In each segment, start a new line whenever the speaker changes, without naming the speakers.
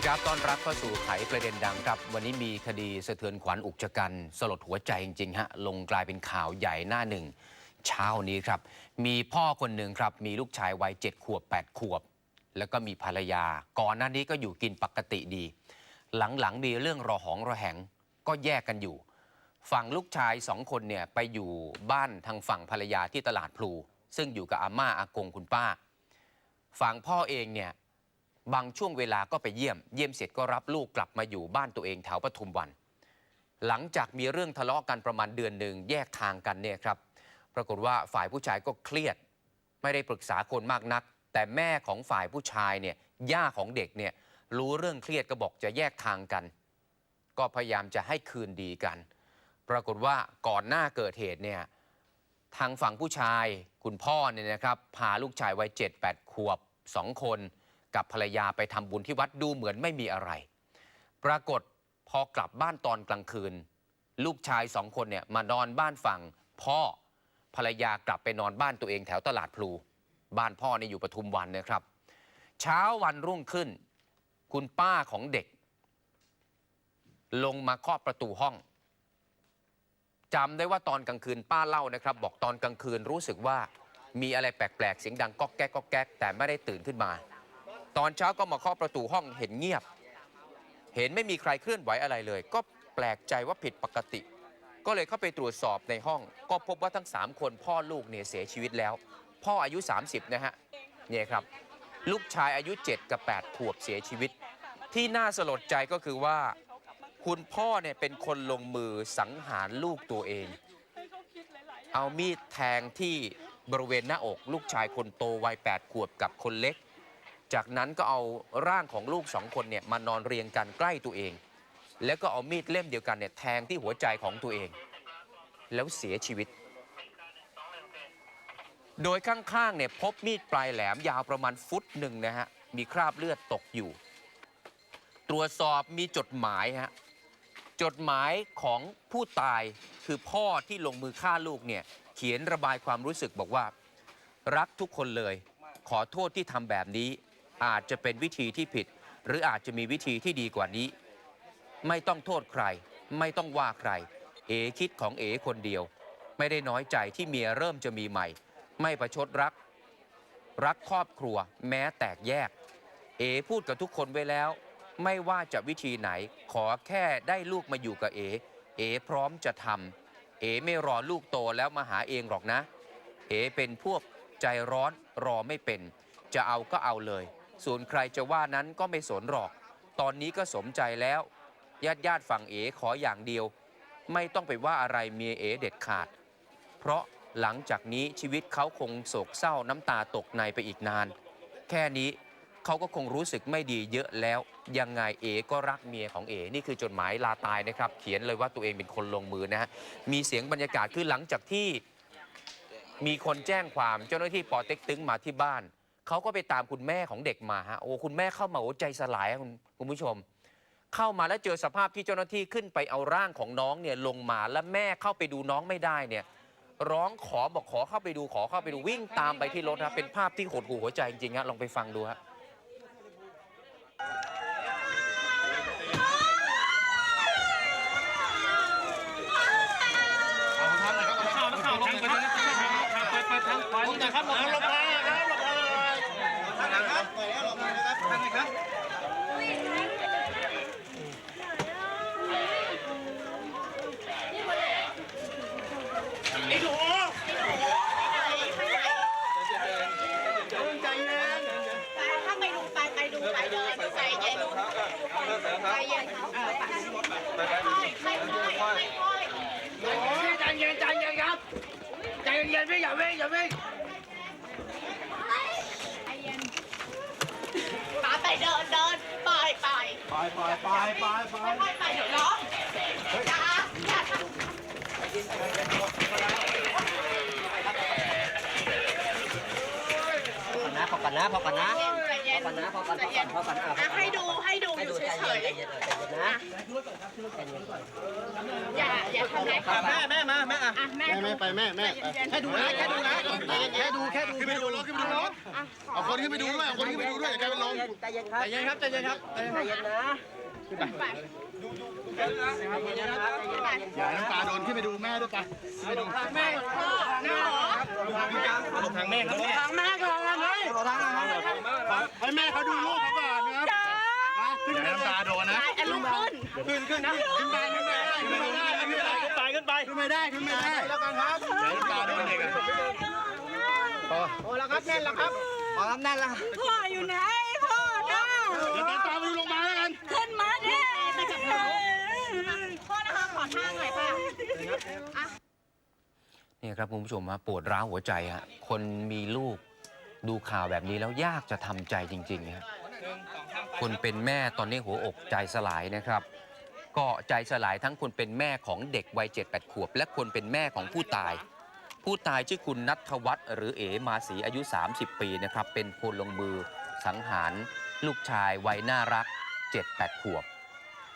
ดีครับ ต้อนรับเข้าสู่ไขประเด็นดังครับ วันนี้มีคดีสะเทือนขวัญอุกชะกัน สลดหัวใจจริงๆฮะ ลงกลายเป็นข่าวใหญ่หน้าหนึ่ง เช้านี้ครับ มีพ่อคนหนึ่งครับ มีลูกชายวัยเจ็ดขวบ 8 ขวบ แล้วก็มีภรรยา ก่อนหน้านี้ก็อยู่กินปกติดี หลังๆ มีเรื่องรอหองระแหง ก็แยกกันอยู่ ฝั่งลูกชายสองคนเนี่ยไปอยู่บ้านทางฝั่งภรรยาที่ตลาดพลู ซึ่งอยู่กับอาม่าอากงคุณป้า ฝั่งพ่อเองเนี่ย บางช่วงเวลาก็ไปเยี่ยม เยี่ยมเสร็จก็รับลูกกลับมาอยู่บ้านตัวเองแถวปทุมวัน หลังจากมีเรื่องทะเลาะกันประมาณเดือนหนึ่งแยกทางกันเนี่ยครับ ปรากฏว่าฝ่ายผู้ชายก็เครียด ไม่ได้ปรึกษาคนมากนัก แต่แม่ของฝ่ายผู้ชายเนี่ยย่าของเด็กเนี่ยรู้เรื่องเครียดก็บอกจะแยกทางกัน ก็พยายามจะให้คืนดีกัน ปรากฏว่าก่อนหน้าเกิดเหตุเนี่ยทางฝั่งผู้ชายคุณพ่อเนี่ยนะครับพาลูกชายวัยเจ็ดแปดขวบสองคน กับภรรยาไปทำบุญที่วัดดูเหมือนไม่มีอะไร ปรากฏพอกลับบ้านตอนกลางคืน ลูกชายสองคนเนี่ยมานอนบ้านฝั่งพ่อภรรยากลับไปนอนบ้านตัวเองแถวตลาดพลู บ้านพ่อเนี่ยอยู่ปทุมวันนะครับ เช้าวันรุ่งขึ้น คุณป้าของเด็ก ลงมาเคาะประตูห้องจำได้ว่าตอนกลางคืนป้าเล่านะครับ บอกตอนกลางคืนรู้สึกว่ามีอะไรแปลกๆเสียงดังก๊อกแก๊กก๊อกแก๊กแต่ไม่ได้ตื่นขึ้นมา ตอนเช้าก็มาเคาะประตูห้องเห็นเงียบ เห็นไม่มีใครเคลื่อนไหวอะไรเลย ก็แปลกใจว่าผิดปกติ ก็เลยเข้าไปตรวจสอบในห้อง ก็พบว่าทั้ง 3 คนพ่อลูกเนี่ยเสียชีวิตแล้ว พ่ออายุ 30 นะฮะเนี่ยครับ ลูกชายอายุ 7 กับ 8 ขวบเสียชีวิต ที่น่าสลดใจก็คือว่า คุณพ่อเนี่ยเป็นคนลงมือสังหารลูกตัวเอง เอามีดแทงที่บริเวณหน้าอก ลูกชายคนโตวัย 8 ขวบกับคนเล็ก จากนั้นก็เอาร่างของลูกสองคนเนี่ยมานอนเรียงกันใกล้ตัวเอง แล้วก็เอามีดเล่มเดียวกันเนี่ยแทงที่หัวใจของตัวเอง แล้วเสียชีวิต โดยข้างๆเนี่ยพบมีดปลายแหลมยาวประมาณฟุตหนึ่งนะฮะมีคราบเลือดตกอยู่ ตรวจสอบมีจดหมายฮะจดหมายของผู้ตายคือพ่อที่ลงมือฆ่าลูกเนี่ยเขียนระบายความรู้สึกบอกว่า รักทุกคนเลย ขอโทษที่ทำแบบนี้ อาจจะเป็นวิธีที่ผิด หรืออาจจะมีวิธีที่ดีกว่านี้ ไม่ต้องโทษใคร ไม่ต้องว่าใคร เอคิดของเอคนเดียว ไม่ได้น้อยใจที่เมียเริ่มจะมีใหม่ ไม่ประชดรัก รักครอบครัว แม้แตกแยก เอพูดกับทุกคนไว้แล้ว ไม่ว่าจะวิธีไหน ขอแค่ได้ลูกมาอยู่กับเอ เอพร้อมจะทำเอไม่รอลูกโตแล้วมาหาเองหรอกนะ เอเป็นพวกใจร้อนรอไม่เป็น จะเอาก็เอาเลย ส่วนใครจะว่านั้นก็ไม่สนหรอก ตอนนี้ก็สมใจแล้วญาติญาติฝั่งเอขออย่างเดียว ไม่ต้องไปว่าอะไรเมียเอเด็ดขาด เพราะหลังจากนี้ชีวิตเขาคงโศกเศร้าน้ำตาตกในไปอีกนาน แค่นี้เขาก็คงรู้สึกไม่ดีเยอะแล้ว ยังไงเอก็รักเมียของเอนี่คือจดหมายลาตายนะครับ เขียนเลยว่าตัวเองเป็นคนลงมือนะฮะมีเสียงบรรยากาศคือหลังจากที่มีคนแจ้งความเจ้าหน้าที่ปอเต็กตึงมาที่บ้าน เขาก็ไปตามคุณแม่ของเด็กมาฮะโอ้คุณแม่เข้ามาโอ้ใจสลายอะคุณคุณผู้ชม เข้ามาแล้วเจอสภาพที่เจ้าหน้าที่ขึ้นไปเอาร่างของน้องเนี่ยลงมาแล้วแม่เข้าไปดูน้องไม่ได้เนี่ย ร้องขอบอกขอเข้าไปดูขอเข้าไปดูวิ่งตามไปที่รถครับเป็นภาพที่หดหู่หัวใจจริงๆฮะลองไปฟังดูฮะ
ข่าวนักข่าวลงไปทางทางไปไปทางขวานี่นะครับลงลงมาครับลงมาเลยนะครับปล่อยแล้วลงมานะครับทางไหนครับไอ้หนูใจเย็น
ถ้าไปดูไปไปดูไปเดินใจเย็น ใจเย็นค่อยค่อยค่อยค่อย
โอ้ยใจเย็นใจเย็นครับ ใจเย็นไม่อย่าวิ่งอย่าวิ่ง
ขาไปเดินเดินไปไป
ไปไปไปไปไป
ค่อยไปเดี๋ยวร้องอย่าอย่าท
คณะปกอนนะพอก่อนนะ
ใจ
พ
เย็
อนก่อนนะพอก่อน
ใจ
พอ
เย็
อน
น
พอก่อนอะ
อะให้ดูให้ดูอยู่เฉ
ย็น
ย
ใจเย็นใจเย็นนะอน
ๆอย่าอย่าทำร้ายเขา
แม่แม่มาแม่อะ
อะแม่
แม่ไปแม่แม่
แค่ดูนะแค่ดูนะแค่ดูแค่ดู
ขึ้นไปดูรถขึ้นไปดูรถเอาคนขึ้นไปดูด้วยเอาคนขึ้นไปดูด้วยอย่ากลายเป็นลม
ใจเย็นครับ
ใจเย็นครับใจเย็นครับ
ใจเย็นนะ
ไป
ใจเย็นนะครับใจเย็นใจ
อย่าให้น้ำตาโดนขึ้นไปดูแม่ด้วยไปไปดู
แม่พ่อหน้าหรอ
ทางแม่ครับแม่
ทางแม่ ก่อนเลย
ให้แม่เขาดูลูกเขาก่อนนะครับขึ้นอย่าให้น้ำตาโดนนะ
ไอ้ลุกขึ้น
ขึ้นขึ้นนะ
ขึ้นไปขึ้นไปขึ้นไปได้ขึ้นไปได้
ขึ้นไปขึ้นไป
ขึ้นไปได้ขึ้นไปได้แล้วกันครับอย่าให้น้ำตาโดนเด็กอะ
โอ้แล้วครับแน่นแล้วครับ
พอครับนั่นละ
พ่ออยู่ไหนพ่อหน้า
เดี๋ยวตามตามไปดูลงมาแล้วกัน
ขึ้นมาดิพ่อนะคะขอทางหน่อยค่ะ
นี่ครับคุณผู้ชมฮะปวดร้าวหัวใจฮะคนมีลูก ดูข่าวแบบนี้แล้วยากจะทำใจจริงๆฮะคนเป็นแม่ตอนนี้หัวอกใจสลายนะครับ ก็ใจสลายทั้งคนเป็นแม่ของเด็กวัย7 8ขวบ และคนเป็นแม่ของผู้ตาย ผู้ตายชื่อคุณนัทวัฒน์หรือเอ๋มาศรีอายุ 30 ปีนะครับ เป็นพลลงมือสังหาร ลูกชายวัยน่ารัก 7-8 ขวบ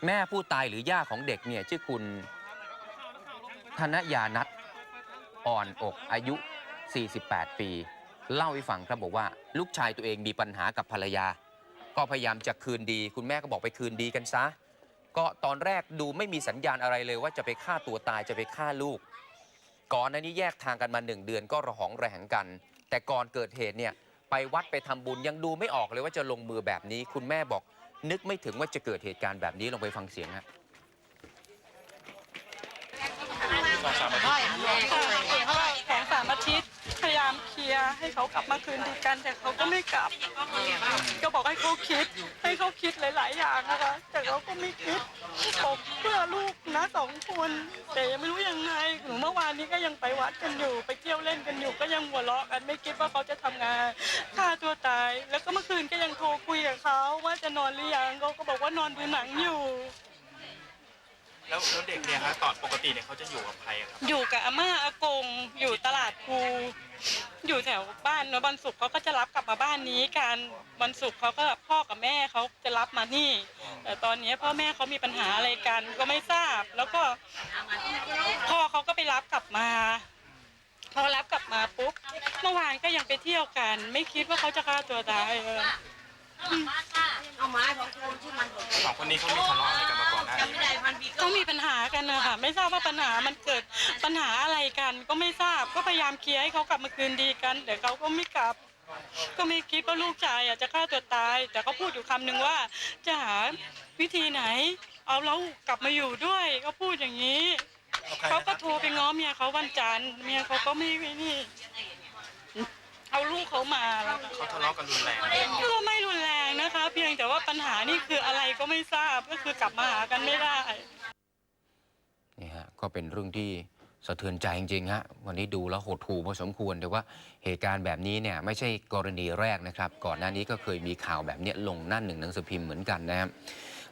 แม่ผู้ตายหรือย่าของเด็กเนี่ยชื่อคุณ ธนยานัทอ่อนอกอายุ 48 ปี เล่าให้ฟังครับบอกว่าลูกชายตัวเองมีปัญหากับภรรยา ก็พยายามจะคืนดี คุณแม่ก็บอกไปคืนดีกันซะ ก็ตอนแรกดูไม่มีสัญญาณอะไรเลยว่าจะไปฆ่าตัวตายจะไปฆ่าลูก ก่อนหน้านี้แยกทางกันมาหนึ่งเดือนก็ระหองระแหงกัน แต่ก่อนเกิดเหตุเนี่ยไปวัดไปทำบุญยังดูไม่ออกเลยว่าจะลงมือแบบนี้ คุณแม่บอกนึกไม่ถึงว่าจะเกิดเหตุการณ์แบบนี้ลองไปฟังเสียงฮะ
ยาให้เขากลับมาคืนดีกันแต่เขาก็ไม่กลับ ก็บอกให้เขาคิด ให้เขาคิดหลาย ๆ อย่างนะคะ แต่เขาก็ไม่คิดบอกเพื่อลูกนะสองคนแต่ยังไม่รู้ยังไงหนูเมื่อวานนี้ก็ยังไปวัดกันอยู่ ไปเที่ยวเล่นกันอยู่ ก็ยังหัวเราะกันไม่คิดว่าเขาจะทำงานฆ่าตัวตาย แล้วก็เมื่อคืนก็ยังโทรคุยกับเขาว่าจะนอนหรือยังเขาก็บอกว่านอนดูหนังอยู่
แล้วแล้วเด็กเนี่ยฮะตอนปกติเนี่ยเขาจะอยู่กับใครอะครับ
อยู่กับอาม่าอากง อยู่ตลาดภูอยู่แถวบ้านเนอะวันศุกร์เขาก็จะรับกลับมาบ้านนี้กันวันศุกร์เขาก็พ่อกับแม่เขาจะรับมานี่ แต่ตอนนี้พ่อแม่เขามีปัญหาอะไรกันก็ไม่ทราบ แล้วก็พ่อเขาก็ไปรับกลับมา พอรับกลับมาปุ๊บเมื่อวานก็ยังไปเที่ยวกัน ไม่คิดว่าเขาจะฆ่าตัวตายเออ
เอาไม้ของคุณที่มัน
สองคนนี้เขามีทะเลาะอะไร กันมาก่อนหน้านี้
ไม่ได้มันมี
ก็มีปัญหากันนะคะไม่ทราบว่าปัญหามันเกิดปัญหาอะไรกัน ก็ไม่ทราบก็พยายามเคลียร์ให้เขากลับมาคืนดีกันแต่เขาก็ไม่กลับ ก็ไม่คิดว่าลูกชายอะจะฆ่าตัวตาย แต่เขาพูดอยู่คำหนึ่งว่า จะหาวิธีไหน เอาเรากลับมาอยู่ด้วยก็พูดอย่างนี้ เขาก็โทรไปง้อเมียเขาวันจันทร์เมียเขาก็ไม่นี่ เอาลูกเขามาแล้วก็
เขาทะเลาะกันรุนแรง
ก็ไม่รุนแรง นะคะ เพียงแต่ว่าปัญหานี่คืออะไรก็ไม่ทราบก็คือกลับมาหากันไม่ได้
นี่ฮะก็เป็นเรื่องที่สะเทือนใจจริงๆฮะวันนี้ดูแล้วหดหู่พอสมควรแต่ว่าเหตุการณ์แบบนี้เนี่ยไม่ใช่กรณีแรกนะครับ ก่อนหน้านี้ก็เคยมีข่าวแบบนี้ลงหน้าหนึ่งหนังสือพิมพ์เหมือนกันนะครับ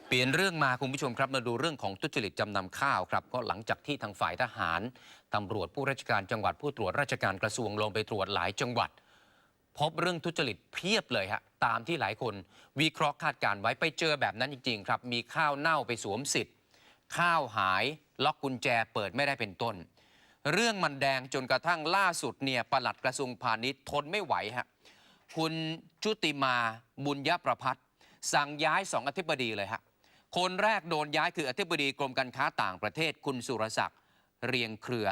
เปลี่ยนเรื่องมาคุณผู้ชมครับมาดูเรื่องของทุจริตจำนำข้าวครับก็หลังจากที่ทางฝ่ายทหารตำรวจผู้ราชการจังหวัดผู้ตรวจราชการกระทรวงลงไปตรวจหลายจังหวัด พบเรื่องทุจริตเพียบเลยฮะตามที่หลายคนวิเคราะห์คาดการณ์ไว้ไปเจอแบบนั้นจริง ๆ ครับ มีข้าวเน่าไปสวมสิทธิ์ ข้าวหาย ล็อกกุญแจเปิดไม่ได้เป็นต้น เรื่องมันแดงจนกระทั่งล่าสุดเนี่ยปลัดกระทรวงพาณิชย์ทนไม่ไหวฮะคุณชุติมาบุญยประพัฒน์สั่งย้ายสองอธิบดีเลยฮะคนแรกโดนย้ายคืออธิบดีกรมการค้าต่างประเทศ คุณสุรศักดิ์เรียงเครือ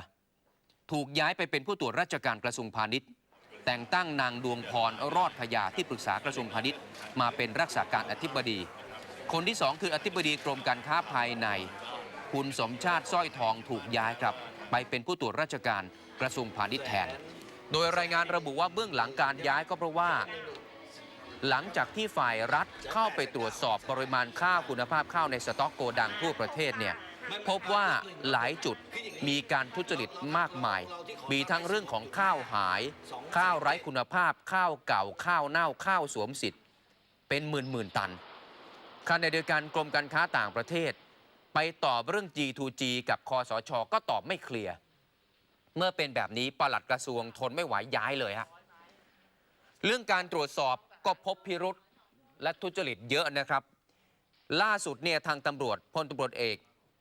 ถูกย้ายไปเป็นผู้ตรวจราชการกระทรวงพาณิชย์ แต่งตั้งนางดวงพรรอดพยาที่ปรึกษากระทรวงพาณิชย์ มาเป็นรักษาการอธิบดี คนที่สองคืออธิบดีกรมการค้าภายใน คุณสมชาติสร้อยทองถูกย้ายครับ ไปเป็นผู้ตรวจราชการกระทรวงพาณิชย์แทน โดยรายงานระบุว่าเบื้องหลังการย้ายก็เพราะว่า หลังจากที่ฝ่ายรัฐเข้าไปตรวจสอบปริมาณข้าวคุณภาพข้าวในสต็อกโกดังทั่วประเทศเนี่ย พบว่าหลายจุดมีการทุจริตมากมาย มีทั้งเรื่องของข้าวหาย ข้าวไร้คุณภาพ ข้าวเก่า ข้าวเน่า ข้าวสวมสิทธิ์ เป็นหมื่นหมื่นตันขณะเดียวกันกรมการค้าต่างประเทศ ไปตอบเรื่อง G2G กับคอสช ก็ตอบไม่เคลียร์ เมื่อเป็นแบบนี้ปลัดกระทรวงทนไม่ไหวย้ายเลยฮะ เรื่องการตรวจสอบก็พบพิรุษและทุจริตเยอะนะครับ ล่าสุดเนี่ยทางตำรวจพลตำรวจเอก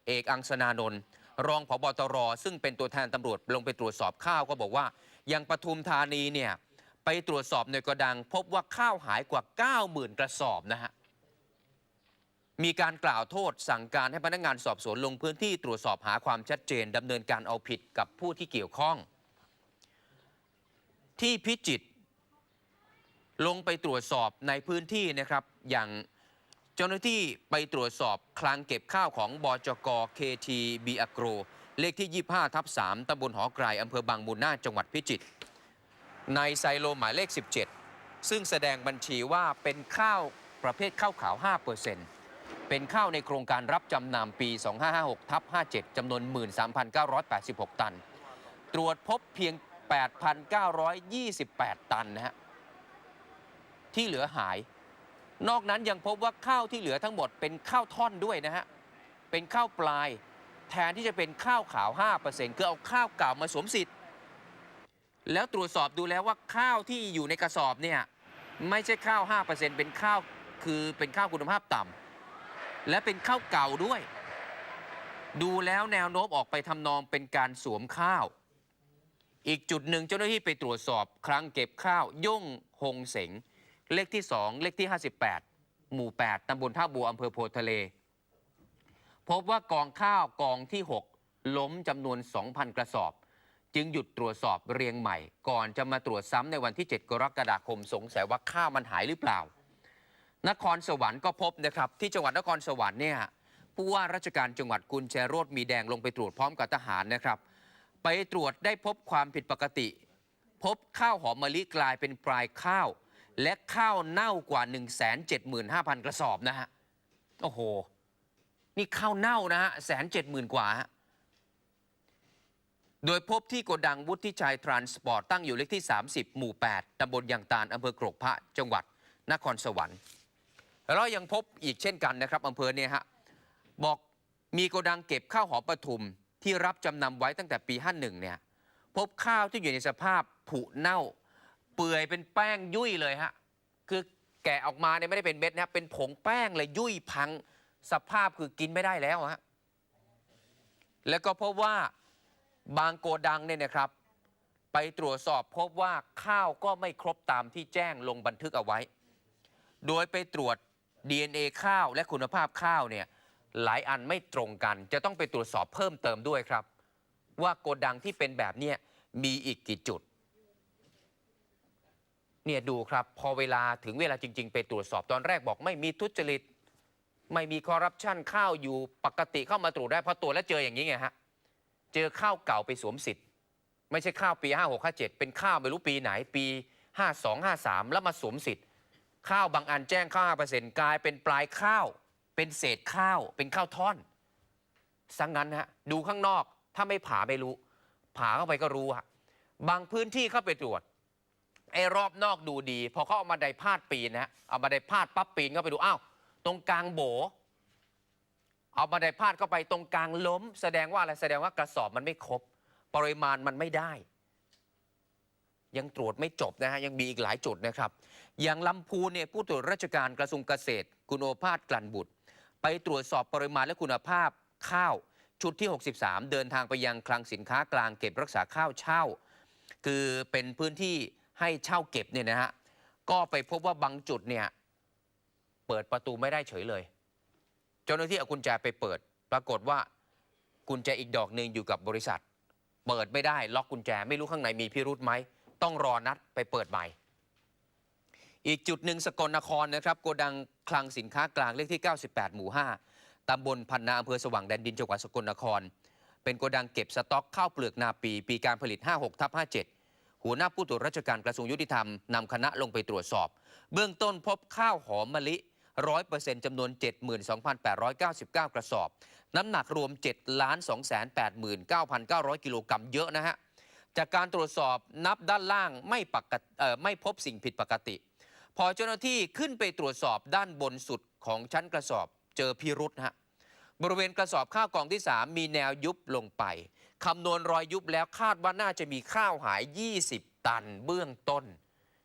เอกอังสนานนท์รองผบตร ซึ่งเป็นตัวแทนตำรวจลงไปตรวจสอบข้าวก็บอกว่ายังปทุมธานีเนี่ยไปตรวจสอบในกระดัง พบว่าข้าวหายกว่า 90,000 กระสอบนะฮะมีการกล่าวโทษสั่งการให้พนักงานสอบสวนลงพื้นที่ตรวจสอบหาความชัดเจนดำเนินการเอาผิดกับผู้ที่เกี่ยวข้อง ที่พิจิตรลงไปตรวจสอบในพื้นที่นะครับอย่าง จ้าหน้าที่ไปตรวจสอบคลังเก็บข้าวของบจกเคทีบีอโกรเลขที่ 25 ทับ 3ตำบลหอไกรอำเภอบางมูลนาจังหวัดพิจิตร ในไซโลหมายเลข 17 ซึ่งแสดงบัญชีว่าเป็นข้าวประเภทข้าวขาว 5%เป็นข้าวในโครงการรับจำนำปี 2556ทับ57 จำนวน 13,986 ตัน ตรวจพบเพียง 8,928 ตันนะฮะ ที่เหลือหาย นอกนั้นยังพบว่าข้าวที่เหลือทั้งหมดเป็นข้าวท่อนด้วยนะฮะ เป็นข้าวปลาย แทนที่จะเป็นข้าวขาว 5%คือเอาข้าวเก่ามาสวมสิทธิ์ แล้วตรวจสอบดูแล้วว่าข้าวที่อยู่ในกระสอบเนี่ยไม่ใช่ข้าว 5%เป็นข้าวคือเป็นข้าวคุณภาพต่ำและเป็นข้าวเก่าด้วย ดูแล้วแนวโน้มออกไปทำนองเป็นการสวมข้าว อีกจุดหนึ่งเจ้าหน้าที่ไปตรวจสอบคลังเก็บข้าวย่งหงเสง เลขที่ 2 เลขที่ 58 หมู่ 8 ตำบลท่าบัวอำเภอโพธิทะเล พบว่ากองข้าวกองที่ 6 ล้มจำนวน 2,000 กระสอบ จึงหยุดตรวจสอบเรียงใหม่ ก่อนจะมาตรวจซ้ำในวันที่ 7 กรกฎาคมสงสัยว่าข้าวมันหายหรือเปล่า นครสวรรค์ก็พบนะครับ ที่จังหวัดนครสวรรค์เนี่ยผู้ว่าราชการจังหวัดกุญแจโรดมีแดงลงไปตรวจพร้อมกับทหารนะครับ ไปตรวจได้พบความผิดปกติ พบข้าวหอมมะลิกลายเป็นปลายข้าว และข้าวเน่ากว่า 175,000 กระสอบนะฮะ โอ้โห นี่ข้าวเน่านะฮะแสนเจ็ดหมื่นกว่า โดยพบที่โกดังวุฒิชัยทรานสปอร์ตตั้งอยู่เลขที่ 30 หมู่ 8ตำบลยางตาลอำเภอกรกพระจังหวัดนครสวรรค์ แล้วยังพบอีกเช่นกันนะครับอำเภอเนี่ยฮะ บอกมีโกดังเก็บข้าวหอมปทุมที่รับจำนำไว้ตั้งแต่ปี 51 เนี่ย พบข้าวที่อยู่ในสภาพผุเน่า ปื่อยเป็นแป้งยุ่ยเลยฮะ คือแกะออกมาเนี่ยไม่ได้เป็นเม็ดนะเป็นผงแป้งเลยยุ่ยพัง สภาพคือกินไม่ได้แล้วฮะ แล้วก็พบว่าบางโกดังเนี่ยนะครับ ไปตรวจสอบพบว่าข้าวก็ไม่ครบตามที่แจ้งลงบันทึกเอาไว้ โดยไปตรวจ DNA ข้าวและคุณภาพข้าวเนี่ยหลายอันไม่ตรงกัน จะต้องไปตรวจสอบเพิ่มเติมด้วยครับ ว่าโกดังที่เป็นแบบนี้มีอีกกี่จุด เนี่ยดูครับ พอเวลาถึงเวลาจริง ๆ ไปตรวจสอบตอนแรกบอกไม่มีทุจริต ไม่มีคอร์รัปชันข้าวอยู่ปกติเข้ามาตรวจได้พอตรวจแล้วเจออย่างนี้ไงฮะเจอข้าวเก่าไปสวมสิทธิ์ ไม่ใช่ข้าวปี 56 57 เป็นข้าวไม่รู้ปีไหนปี 52 53 แล้วมาสวมสิทธิ์ ข้าวบางอันแจ้งข้าว5%กลายเป็นปลายข้าว เป็นเศษข้าว เป็นข้าวท่อนสังงั้นฮะดูข้างนอกถ้าไม่ผ่าไม่รู้ ผ่าเข้าไปก็รู้ฮะบางพื้นที่เข้าไปตรวจ ไอ้รอบนอกดูดี พอเขาเอามาไดพาดปีนนะฮะเอามาไดพาดปั๊บปีนเข้าไปดูอ้าวตรงกลางโบ เอามาไดพาดเข้าไปตรงกลางล้ม แสดงว่าอะไรแสดงว่ากระสอบมันไม่ครบ ปริมาณมันไม่ได้ ยังตรวจไม่จบนะฮะยังมีอีกหลายจุดนะครับ อย่างลำพูนเนี่ยผู้ตรวจราชการกระทรวงเกษตร คุณโอภาสกลั่นบุตร ไปตรวจสอบปริมาณและคุณภาพข้าวชุดที่ 63 เดินทางไปยังคลังสินค้ากลางเก็บรักษาข้าวเช่า คือเป็นพื้นที่ ให้เช่าเก็บเนี่ยนะฮะก็ไปพบว่าบางจุดเนี่ยเปิดประตูไม่ได้เฉยเลย เจ้าหน้าที่เอากุญแจไปเปิด ปรากฏว่ากุญแจอีกดอกหนึ่งอยู่กับบริษัท เปิดไม่ได้ล็อกกุญแจไม่รู้ข้างในมีพิรุธไหมต้องรอนัดไปเปิดใหม่ อีกจุดหนึ่งสกลนครนะครับโกดังคลังสินค้ากลางเลขที่ 98 หมู่ 5ตำบลพันนาอำเภอสว่างแดนดินจังหวัดสกลนคร เป็นโกดังเก็บสต็อกข้าวเปลือกนาปี ปีการผลิต 56ทับ57 หัวหน้าผู้ตรวจราชการกระทรวงยุติธรรมนำคณะลงไปตรวจสอบ เบื้องต้นพบข้าวหอมมะลิ100%จำนวน 72,899 กระสอบ น้ำหนักรวม7 2 8 9 9 0 0 กิโลกรัมเยอะนะฮะ จากการตรวจสอบนับด้านล่างไม่ปกติไม่พบสิ่งผิดปกติ พอเจ้าหน้าที่ขึ้นไปตรวจสอบด้านบนสุดของชั้นกระสอบ เจอพิรุษฮะ บริเวณกระสอบข้าวกล่องที่ 3 มีแนวยุบลงไป คำนวณรอยยุบแล้วคาดว่าน่าจะมีข้าวหาย 20 ตันเบื้องต้น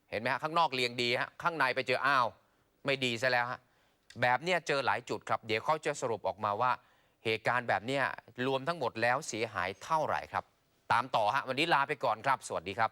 เห็นไหมฮะข้างนอกเรียงดีฮะข้างในไปเจออ้าว ไม่ดีซะแล้วฮะแบบเนี้ยเจอหลายจุดครับ เดี๋ยวเขาจะสรุปออกมาว่า เหตุการณ์แบบเนี้ยรวมทั้งหมดแล้วเสียหายเท่าไหร่ครับ ตามต่อฮะวันนี้ลาไปก่อนครับ สวัสดีครับ